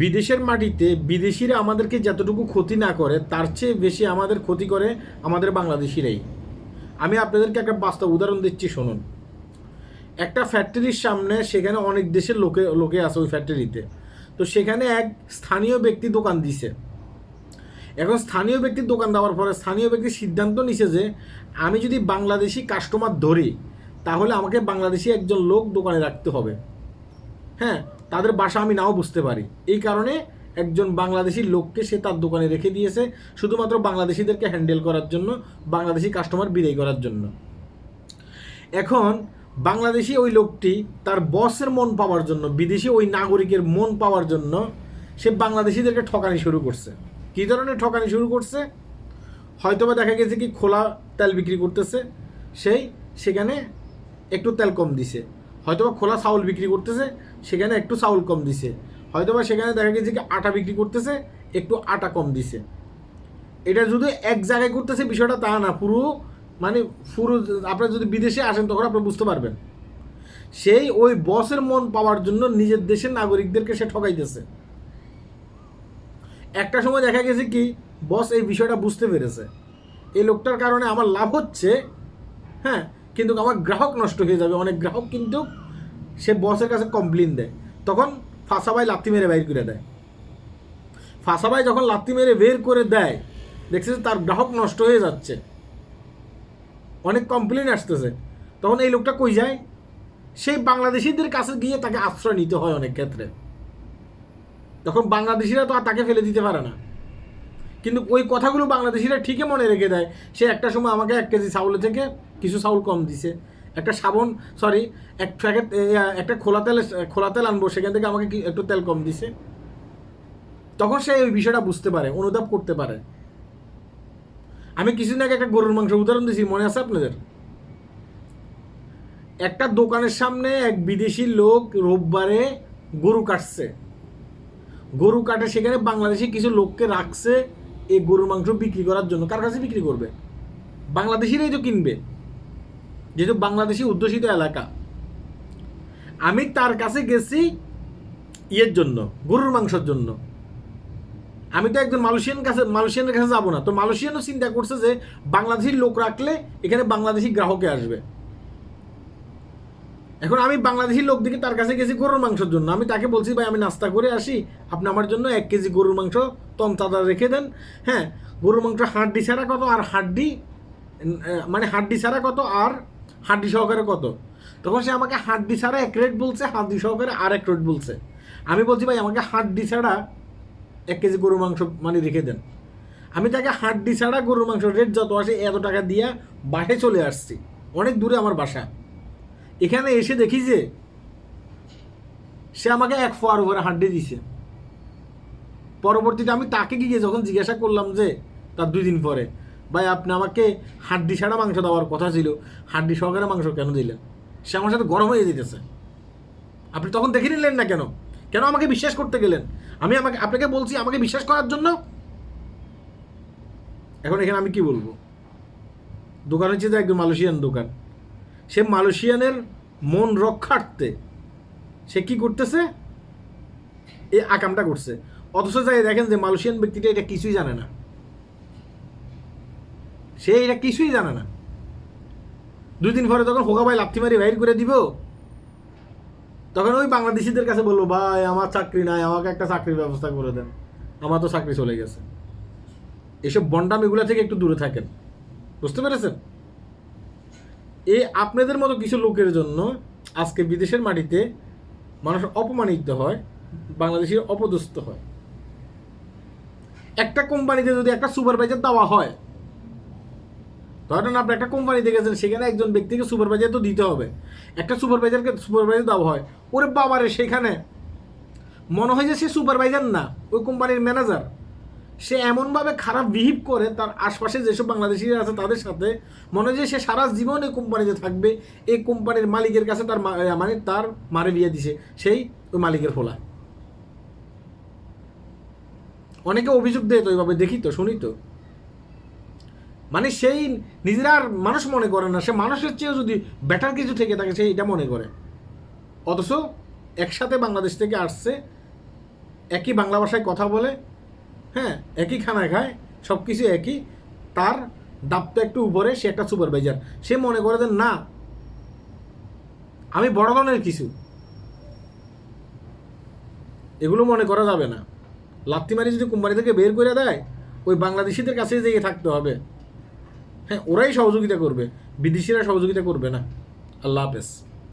বিদেশের মাটিতে বিদেশিরা আমাদেরকে যতটুকু ক্ষতি না করে, তার চেয়ে বেশি আমাদের ক্ষতি করে আমাদের বাংলাদেশিরাই। আমি আপনাদেরকে একটা বাস্তব উদাহরণ দিচ্ছি, শুনুন। একটা ফ্যাক্টরির সামনে সেখানে অনেক দেশের লোকে লোকে আছে ওই ফ্যাক্টরিতে। তো সেখানে এক স্থানীয় ব্যক্তি দোকান দিছে। এখন স্থানীয় ব্যক্তির দোকান দেওয়ার পরে স্থানীয় ব্যক্তি সিদ্ধান্ত নিছে যে, আমি যদি বাংলাদেশি কাস্টমার ধরি, তাহলে আমাকে বাংলাদেশি একজন লোক দোকানে রাখতে হবে। হ্যাঁ তাদের বাসা আমি নাও বুঝতে পারি। এই কারণে একজন বাংলাদেশি লোককে সে তার দোকানে রেখে দিয়েছে, শুধুমাত্র বাংলাদেশিদেরকে হ্যান্ডেল করার জন্য, বাংলাদেশি কাস্টমার বিদায় করার জন্য। এখন বাংলাদেশি ওই লোকটি তার বসের মন পাওয়ার জন্য, বিদেশি ওই নাগরিকের মন পাওয়ার জন্য, সে বাংলাদেশিদেরকে ঠকানি শুরু করছে। কী ধরনের ঠকানি শুরু করছে? হয়তোবা দেখা গেছে কি খোলা তেল বিক্রি করতেছে, সেই সেখানে একটু তেল কম দিছে। হয়তোবা খোলা চাউল বিক্রি করতেছে, সেখানে একটু চাউল কম দিছে। হয়তোবা সেখানে দেখা গেছে কি আটা বিক্রি করতেছে, একটু আটা কম দিছে। এটা যদি এক জায়গায় করতেছে, বিষয়টা তা না। পুরো মানে পুরো আপনারা যদি বিদেশে আসেন, তখন আপনি বুঝতে পারবেন। সেই ওই বসের মন পাওয়ার জন্য নিজের দেশের নাগরিকদেরকে সে ঠকাইতেছে। একটা সময় দেখা গেছে কি, বস এই বিষয়টা বুঝতে পেরেছে। এই লোকটার কারণে আমার লাভ হচ্ছে হ্যাঁ কিন্তু আমার গ্রাহক নষ্ট হয়ে যাবে, অনেক গ্রাহক কিন্তু সে বসের কাছে কমপ্লেন দেয়। তখন ফাঁসাবাই লাত্তি মেরে বাইর করে দেয়। ফাঁসাবাই যখন লাত্তি মেরে বের করে দেয় দেখছে তার গ্রাহক নষ্ট হয়ে যাচ্ছে। অনেক কমপ্লেন আসতেছে। তখন এই লোকটা কই যায়? সেই বাংলাদেশিদের কাছে গিয়ে তাকে আশ্রয় নিতে হয় অনেক ক্ষেত্রে। তখন বাংলাদেশিরা তো আর তাকে ফেলে দিতে পারে না। কিন্তু ওই কথাগুলো বাংলাদেশিরা ঠিকই মনে রেখে দেয়। সে একটা সময় আমাকে এক কেজি চাউল থেকে কিছু চাউল কম দিছে। একটা সাবন সরি এক প্যাকেট একটা খোলা তেল খোলা তেল আনব, সেখান থেকে আমাকে একটু তেল কম দিছে। তখন সে ওই বিষয়টা বুঝতে পারে অনুতাপ করতে পারে। আমি কিছুদিন আগে একটা গরুর মাংস উদাহরণ দিয়েছি মনে আছে আপনাদের? একটা দোকানের সামনে এক বিদেশি লোক রোববারে গরু কাটছে। গরু কাটে, সেখানে বাংলাদেশি কিছু লোককে রাখছে এই গরুর মাংস বিক্রি করার জন্য কার কাছে বিক্রি করবে? বাংলাদেশিরাই তো কিনবে। যেহেতু বাংলাদেশি অধ্যুষিত এলাকা। আমি তার কাছে গেছি ইয়ের জন্য, গরুর মাংসের জন্য। আমি তো একজন মালয়েশিয়ান কাছে, মালয়েশিয়ানের কাছে যাব না। তো মালয়েশিয়ানও চিন্তা করছে যে বাংলাদেশি লোক রাখলে এখানে বাংলাদেশি গ্রাহকে আসবে। এখন আমি বাংলাদেশি লোক দিকে তার কাছে গেছি গরুর মাংসের জন্য। আমি তাকে বলছি, ভাই, আমি নাস্তা করে আসি। আপনি আমার জন্য এক কেজি গরুর মাংস তন্তাদা রেখে দেন। হ্যাঁ গরুর মাংস হাড্ডি ছাড়া কত আর হাড্ডি? মানে হাড্ডি ছাড়া কত আর হাড্ডি সহকারে কত? তখন সে আমাকে হাড্ডি ছাড়া এক রেট বলছে, হাড্ডি সহকারে আর এক রেট বলছে। আমি বলছি, ভাই, আমাকে হাড্ডি ছাড়া এক কেজি গরুর মাংস মানে রেখে দেন। আমি তাকে হাড্ডি ছাড়া গরুর মাংস রেট যত আসে এত টাকা দিয়ে বাসে চলে আসছি। অনেক দূরে আমার বাসা। এখানে এসে দেখি যে সে আমাকে এক ফোয়ার ওভারে হাড্ডি দিছে। পরবর্তীতে আমি তাকে গিয়ে যখন জিজ্ঞাসা করলাম যে, তার দুই দিন পরে, ভাই, আপনি আমাকে হাড্ডি ছাড়া মাংস দেওয়ার কথা ছিল, হাড্ডি সহকারে মাংস কেন দিলেন? সে আমার সাথে গরম হয়ে যেতেছে। আপনি তখন দেখে নিলেন না কেন? কেন আমাকে বিশ্বাস করতে গেলেন? আমি আমাকে, আপনাকে বলছি, আমাকে বিশ্বাস করার জন্য? এখন এখানে আমি কি বলব? দোকান হচ্ছে যে একদম মালয়েশিয়ান দোকান। সে মালয়েশিয়ানের মন রক্ষার্থে সে কি করতেছে? এই আকামটা করছে। অথচ যাই দেখেন যে মালয়েশিয়ান ব্যক্তিটা এটা কিছুই জানে না। সে এটা কিছুই জানে না। দুই দিন পরে তখন হোকা ভাই লাথি মারি বাইর করে দিব, তখন ওই বাংলাদেশিদের কাছে বলব, ভাই, আমার চাকরি নাই, আমাকে একটা চাকরির ব্যবস্থা করে দেন। আমার তো চাকরি চলে গেছে। এসব বন্ডামিগুলো থেকে একটু দূরে থাকেন। বুঝতে পেরেছেন? এই আপনাদের মতো কিছু লোকের জন্য আজকে বিদেশের মাটিতে মানুষ অপমানিত হয় বাংলাদেশের অপদস্থ হয়। একটা কোম্পানিতে যদি একটা সুপারভাইজার দেওয়া হয়, ধরেন আপনি একটা কোম্পানিতে গেছেন, সেখানে একজন ব্যক্তিকে সুপারভাইজার তো দিতে হবে। একটা সুপারভাইজারকে সুপারভাইজার দেওয়া হয়, ওরে বাবারে, সেখানে মনে হয় যে সে সুপারভাইজার না, ওই কোম্পানির ম্যানেজার। সে এমনভাবে খারাপ বিহেভ করে, তার আশপাশে যেসব বাংলাদেশিরা আছে তাদের সাথে, মনে হয় যে সে সারা জীবন এই কোম্পানিতে থাকবে, এই কোম্পানির মালিকের কাছে তার মানে তার মারে বিয়ে দিছে, সেই ওই মালিকের ফোলা। অনেকে অভিযোগ দেয় তো এইভাবে, দেখি তো, শুনি তো। মানে সেই নিজেরা আর মানুষ মনে করে না, সে মানুষের চেয়েও যদি বেটার কিছু থেকে থাকে, সে এটা মনে করে। অথচ একসাথে বাংলাদেশ থেকে আসছে, একই বাংলা ভাষায় কথা বলে হ্যাঁ একই খানা খায় সব কিছু একই। তার দাপটা একটু উপরে, সে একটা সুপারভাইজার সে মনে করে যে, না, আমি বড় ধরনের কিছু। এগুলো মনে করা যাবে না। লাত্তি মারি যদি কোম্পানি থেকে বের করে দেয়, ওই বাংলাদেশিদের কাছে যেয়ে থাকতে হবে। হ্যাঁ ওরাই সহযোগিতা করবে। বিদেশিরা সহযোগিতা করবে না। আল্লাহ হাফেজ।